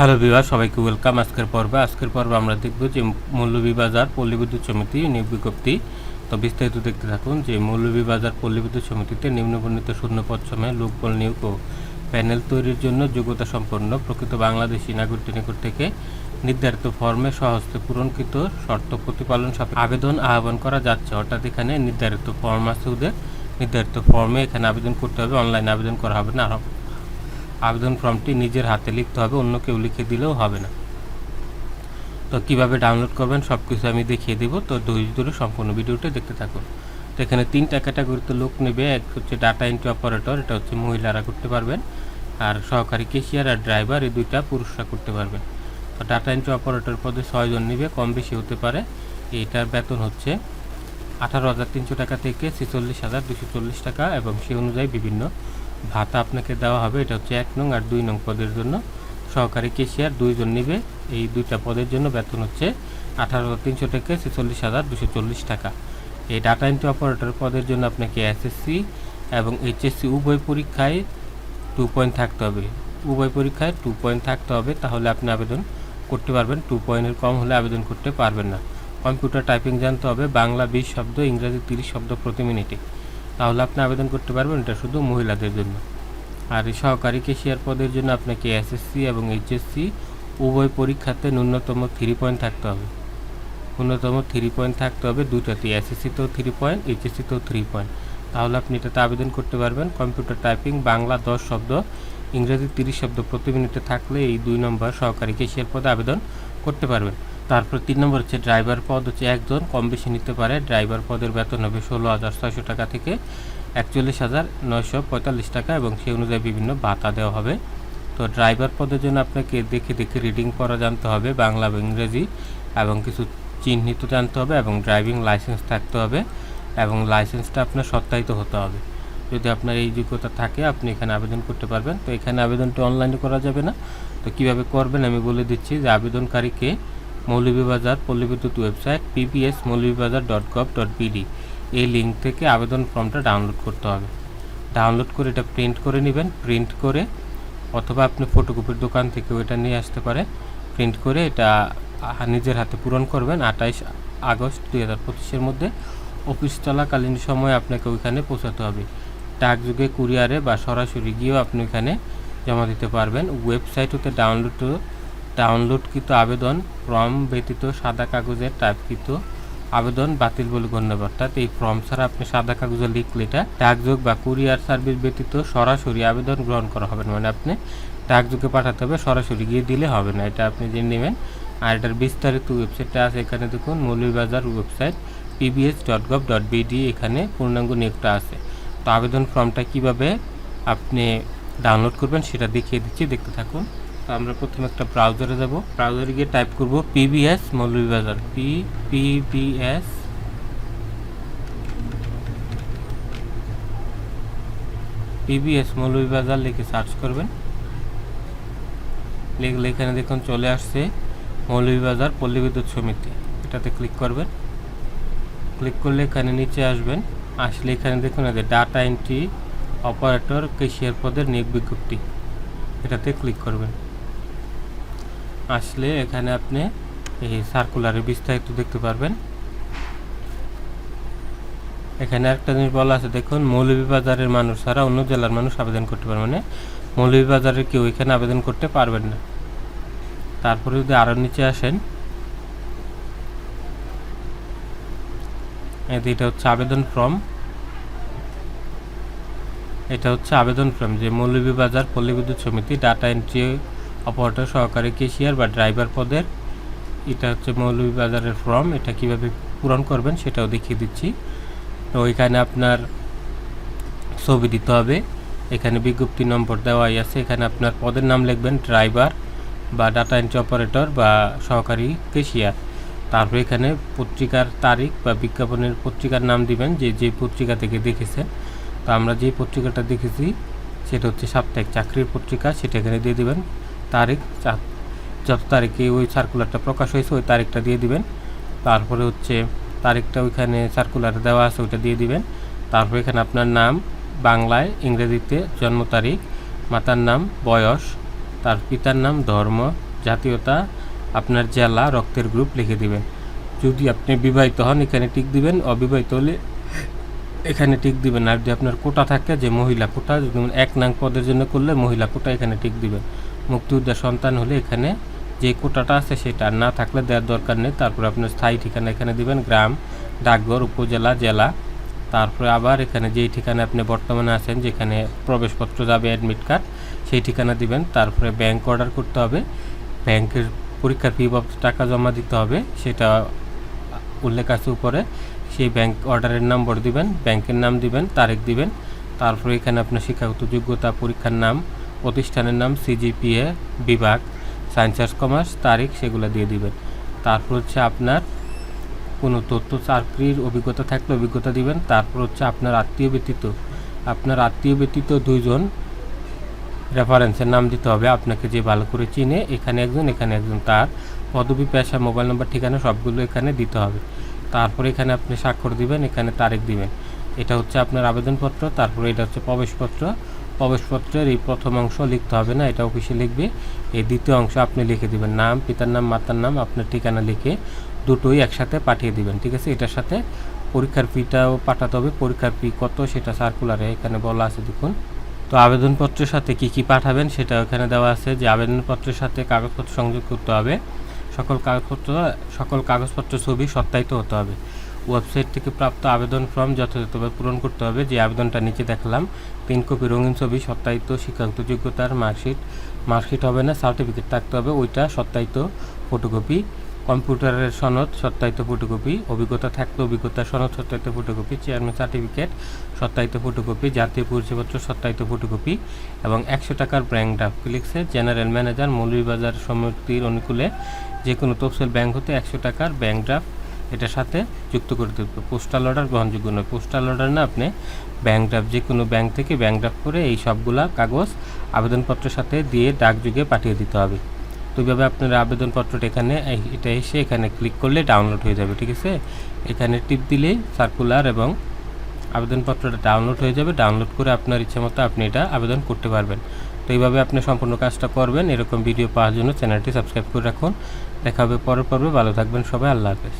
Hello বিভার সবাইকে welcome আজকের পর্বে আজকের পর্বে আমরা দেখব যে মৌলভীবাজার পল্লী বিদ্যুৎ সমিতি নিয়োগ বিজ্ঞপ্তি। তো বিস্তারিত দেখতে থাকুন যে মৌলভীবাজার পল্লী বিদ্যুৎ সমিতিতে নিম্নবর্ণিত শূন্য পদ সময়ে লোকবল নিয়োগ ও প্যানেল তৈরির জন্য যোগ্যতা সম্পন্ন প্রকৃত বাংলাদেশি নাগরিকদের নিকট থেকে নির্ধারিত ফর্মে সহস্তে পূরণকৃত শর্ত প্রতিপালন আবেদন আহ্বান করা যাচ্ছে। অর্থাৎ এখানে নির্ধারিত ফর্ম আছে ওদের। নির্ধারিত ফর্মে এখানে আবেদন করতে হবে, অনলাইনে আবেদন করা হবে না। আবেদন ফর্মটি নিজের হাতে লিখতে হবে, অন্য কেউ লিখে দিলেও হবে না। তো কীভাবে ডাউনলোড করবেন সব কিছু আমি দেখিয়ে দেবো। তো ধৈর্য ধরে সম্পূর্ণ ভিডিওটা দেখতে থাকুন। তো এখানে তিনটা ক্যাটাগরিতে লোক নেবে, এক হচ্ছে ডাটা এন্ট্রি অপারেটর এটা হচ্ছে মহিলারা করতে পারবেন। আর সহকারী কেশিয়ার আর ড্রাইভার এই দুইটা পুরুষরা করতে পারবেন। তো ডাটা এন্ট্রি অপারেটর পদে ছয়জন নেবে, কম বেশি হতে পারে। এইটার বেতন হচ্ছে আঠারো হাজার তিনশো টাকা থেকে ছেচল্লিশ হাজার দুশো চল্লিশ টাকা এবং সে অনুযায়ী বিভিন্ন ভাতা আপনাকে দেওয়া হবে, এটা হচ্ছে এক নং আর দুই নং পদের জন্য। সহকারী কেশিয়ার দুইজন নেবে, এই দুইটা পদের জন্য বেতন হচ্ছে আঠারো হাজার তিনশো থেকে ছেচল্লিশ হাজার দুশো চল্লিশ টাকা। এই ডাটা এন্ট্রি অপারেটর পদের জন্য আপনাকে এসএসসি এবং এইচএসসি উভয় পরীক্ষায় টু পয়েন্ট থাকতে হবে। উভয় পরীক্ষায় টু পয়েন্ট থাকতে হবে, তাহলে আপনি আবেদন করতে পারবেন। টু পয়েন্টের কম হলে আবেদন করতে পারবেন না। কম্পিউটার টাইপিং জানতে হবে, বাংলা বিশ শব্দ, ইংরেজি তিরিশ শব্দ প্রতি মিনিটে তাহলে আপনি আবেদন করতে পারবেন, এটা শুধু মহিলাদের জন্য। আর এই সহকারী কেশিয়ার পদের জন্য আপনাকে এসএসসি এবং এইচএসসি উভয় পরীক্ষাতে ন্যূনতম থ্রি পয়েন্ট থাকতে হবে। ন্যূনতম থ্রি পয়েন্ট থাকতে হবে দুটাতেই এসএসসিতেও থ্রি পয়েন্ট এইচএসসিতেও থ্রি পয়েন্ট তাহলে আপনি এটাতে আবেদন করতে পারবেন। কম্পিউটার টাইপিং, বাংলা দশ শব্দ, ইংরেজি তিরিশ শব্দ প্রতি মিনিটে থাকলে এই দুই নম্বর সহকারী কেশিয়ার পদে আবেদন করতে পারবেন। তারপর তিন নম্বর হচ্ছে ড্রাইভার পদ হচ্ছে একজন কম বেশি নিতে পারে। ড্রাইভার পদের বেতন হবে ষোলো হাজার ছয়শো টাকা থেকে একচল্লিশ হাজার নয়শো পঁয়তাল্লিশ টাকা এবং সেই অনুযায়ী বিভিন্ন ভাতা দেওয়া হবে। তো ড্রাইভার পদের জন্য আপনাকে দেখে দেখে রিডিং পড়া জানতে হবে, বাংলা এবং ইংরেজি এবং কিছু চিহ্নিত জানতে হবে এবং ড্রাইভিং লাইসেন্স থাকতে হবে এবং লাইসেন্সটা আপনার সত্যায়িত হতে হবে। যদি আপনার এই যোগ্যতা থাকে, আপনি এখানে আবেদন করতে পারবেন। তো এখানে আবেদনটি অনলাইনে করা যাবে না। তো কীভাবে করবেন আমি বলে দিচ্ছি যে আবেদনকারীকে মৌলভীবাজার পল্লী বিদ্যুৎ website PPS Moulvibazar dot gov dot BD এই লিঙ্ক থেকে আবেদন ফর্মটা ডাউনলোড করতে হবে। ডাউনলোড করে এটা প্রিন্ট করে নেবেন। প্রিন্ট করে অথবা আপনি ফটোকপির দোকান থেকে ওইটা নিয়ে আসতে পারে। প্রিন্ট করে এটা নিজের হাতে পূরণ করবেন আঠাইশ আগস্ট দুই হাজার পঁচিশের মধ্যে। অফিস চলাকালীন সময় আপনাকে ওইখানে পৌঁছাতে হবে। ডাকযুগে কুরিয়ারে বা সরাসরি গিয়েও আপনি ওইখানে জমা দিতে পারবেন। ওয়েবসাইট হতে ডাউনলোড ডাউনলোডকৃত আবেদন, ফর্ম ব্যতীত সাদা কাগজের টাইপকৃত আবেদন বাতিল বলে গণ্য। হবে। অর্থাৎ এই ফর্ম ছাড়া আপনি সাদা কাগজে লিখলে এটা ডাকযোগ বা কুরিয়ার সার্ভিস ব্যতীত সরাসরি আবেদন গ্রহণ করা হবে না। মানে আপনি ডাকযোগে পাঠাতে হবে, সরাসরি গিয়ে দিলে হবে না। এটা আপনি জেনে নেবেন। আর এটার বিস্তারিত ওয়েবসাইটটা আছে এখানে দেখুন, Moulvibazar website PBS dot gov dot BD এখানে পূর্ণাঙ্গ নিয়োগটা আছে। তো আবেদন ফর্মটা কীভাবে আপনি ডাউনলোড করবেন সেটা দেখিয়ে দিচ্ছি। দেখতে থাকুন। তো আমরা প্রথমে একটা ব্রাউজারে যাব। ব্রাউজারে গিয়ে টাইপ করব PBS Moulvibazar. P PBS PBS Moulvibazar লিখে সার্চ করবেন। লিখলে এখানে দেখুন চলে আসছে মৌলভীবাজার পল্লী বিদ্যুৎ সমিতি। এটাতে ক্লিক করবেন। ক্লিক করলে এখানে নিচে আসবেন। আসলে এখানে দেখুন যে ডাটা এন্ট্রি অপারেটর কেশিয়ার পদের নিয়োগ বিজ্ঞপ্তি। এটাতে ক্লিক করবেন। আসলে এখানে আপনি এই সার্কুলারে বিস্তারিত দেখতে পারবেন। এখানে একটা জিনিস বলা আছে, দেখুন, মৌলভীবাজারের মানুষ ছাড়া অন্য জেলার মানুষ আবেদন করতে পারবে মানে মৌলভীবাজারের কেউ এখানে আবেদন করতে পারবেন না। তারপরে যদি আরও নিচে আসেন এটা হচ্ছে আবেদন ফর্ম। এটা হচ্ছে আবেদন ফর্ম যে মৌলভীবাজার পল্লী বিদ্যুৎ সমিতি ডাটা এন্ট্রি অপারেটর সহকারী কেশিয়ার বা ড্রাইভার পদের, এটা হচ্ছে মৌলভীবাজারের ফর্ম, এটা কীভাবে পূরণ করবেন সেটাও দেখিয়ে দিচ্ছি। তো এখানে আপনার ছবি দিতে হবে, এখানে বিজ্ঞপ্তি নম্বর দেওয়াই আছে, এখানে আপনার পদের নাম লিখবেন, ড্রাইভার বা ডাটা এন্ট্রি অপারেটর বা সহকারী কেশিয়ার। তারপরে এখানে পত্রিকার তারিখ বা বিজ্ঞাপনের পত্রিকার নাম দিবেন, যে যে পত্রিকা থেকে দেখেছেন। তো আমরা যে পত্রিকাটা দেখেছি, সেটা হচ্ছে সাপ্তাহিক চাকরির পত্রিকা, সেটা এখানে দিয়ে দিবেন। তারিখ যত তারিখে ওই সার্কুলারটা প্রকাশ হয়েছে, ওই তারিখটা দিয়ে দিবেন। তারপরে হচ্ছে তারিখটা ওইখানে সার্কুলারে দেওয়া আছে, ওইটা দিয়ে দিবেন। তারপরে এখানে আপনার নাম, বাংলায়, ইংরেজিতে জন্ম তারিখ, মাতার নাম, বয়স, তার পিতার নাম, ধর্ম, জাতীয়তা, আপনার জেলা, রক্তের গ্রুপ লিখে দিবেন। যদি আপনি বিবাহিত হন, এখানে টিক দিবেন। অবিবাহিত হলে এখানে টিক দিবেন। আর যদি আপনার কোটা থাকে, যে মহিলা কোটা, যেমন এক নাং পদের জন্য করলে মহিলা কোটা এখানে টিক দিবেন। মুক্তিযোদ্ধার সন্তান হলে এখানে যে কোটাটা আছে সেটা না থাকলে দেওয়ার দরকার নেই। তারপর আপনার স্থায়ী ঠিকানা এখানে দিবেন, গ্রাম, ডাকঘর, উপজেলা, জেলা। তারপরে আবার এখানে যেই ঠিকানা আপনি বর্তমানে আছেন, যেখানে প্রবেশপত্র যাবে অ্যাডমিট কার্ড সেই ঠিকানা দিবেন। তারপরে ব্যাংক অর্ডার করতে হবে। ব্যাংকের পরীক্ষার ফি বাবদ টাকা জমা দিতে হবে, সেটা উল্লেখ আছে উপরে। সেই ব্যাংক অর্ডারের নম্বর দিবেন ব্যাংকের নাম দিবেন, তারিখ দিবেন। তারপরে এখানে আপনার শিক্ষাগত যোগ্যতা, পরীক্ষার নাম প্রতিষ্ঠানের নাম সিজিপিএ বিভাগ সায়েন্স আর্টস কমার্স তারিখ সেগুলো দিয়ে দিবেন। তারপর হচ্ছে আপনার কোনো তথ্য চাকরির অভিজ্ঞতা থাকলে অভিজ্ঞতা দিবেন। তারপর হচ্ছে আপনার আত্মীয় ব্যতীত, আপনার আত্মীয় ব্যতীত দুইজন রেফারেন্সের নাম দিতে হবে। আপনাকে যে ভালো করে চিনে, এখানে একজন এখানে একজন, তার পদবি, পেশা, মোবাইল নাম্বার, ঠিকানা সবগুলো এখানে দিতে হবে। তারপরে এখানে আপনি স্বাক্ষর দিবেন, এখানে তারিখ দিবেন। এটা হচ্ছে আপনার আবেদনপত্র, তারপরে এটা হচ্ছে প্রবেশপত্র। প্রবেশপত্রের এই প্রথম অংশ লিখতে হবে না, এটা অফিসে লিখবে। এই দ্বিতীয় অংশ আপনি লিখে দিবেন, নাম, পিতার নাম, মাতার নাম, আপনার ঠিকানা লিখে দুটোই একসাথে পাঠিয়ে দিবেন, ঠিক আছে? এটার সাথে পরীক্ষার ফিটাও পাঠাতে হবে, পরীক্ষার ফি কত সেটা সার্কুলারে এখানে বলা আছে, দেখুন। তো আবেদনপত্রের সাথে কি কি পাঠাবেন সেটা ওখানে দেওয়া আছে যে আবেদনপত্রের সাথে কাগজপত্র সংযোগ করতে হবে। সকল কাগজপত্র সকল কাগজপত্র ছবি সত্যায়িত হতে হবে। ওয়েবসাইট থেকে প্রাপ্ত আবেদন ফর্ম যথাযথভাবে পূরণ করতে হবে। যে আবেদনটা নিচে দেখালাম তিন কপি রঙিন ছবি, সত্যায়িত শিক্ষাগত যোগ্যতার মার্কশিট মার্কশিট হবে না সার্টিফিকেট থাকতে হবে, ওইটা সত্যায়িত ফটোকপি কম্পিউটারের সনদ, সত্যায়িত ফটোকপি অভিজ্ঞতা থাকলে অভিজ্ঞতার সনদ, সত্যায়িত ফটোকপি চেয়ারম্যান সার্টিফিকেট সত্যায়িত ফটোকপি জাতীয় পরিচয়পত্র, সত্যায়িত ফটোকপি এবং একশো টাকার ব্যাংক ড্রাফট লিখছে? জেনারেল ম্যানেজার মৌলভীবাজার সমিতির অনুকূলে যে কোনো তফসিল ব্যাংক হতে একশো টাকার ব্যাংক ড্রাফট এটার সাথে যুক্ত করে দেবে পোস্টাল অর্ডার গ্রহণযোগ্য নয়। পোস্টাল অর্ডার না আপনি ব্যাংক ড্রাফট যে কোনো ব্যাংক থেকে ব্যাংক ড্রাফট করে এই সবগুলা কাগজ আবেদনপত্রের সাথে দিয়ে ডাকযোগে পাঠিয়ে দিতে হবে। তো এইভাবে আপনার আবেদনপত্রটা এখানে, এটা এসে এখানে ক্লিক করলে ডাউনলোড হয়ে যাবে, ঠিক আছে? এখানে টিপ দিলেই সার্কুলার এবং আবেদনপত্রটা ডাউনলোড হয়ে যাবে। ডাউনলোড করে আপনার ইচ্ছে মতো আপনি এটা আবেদন করতে পারবেন। তো এইভাবে আপনি সম্পূর্ণ কাজটা করবেন। এরকম ভিডিও পাওয়ার জন্য চ্যানেলটি সাবস্ক্রাইব করে রাখুন। দেখা হবে পরের পর্বে। ভালো থাকবেন সবাই। আল্লাহ হাফেজ।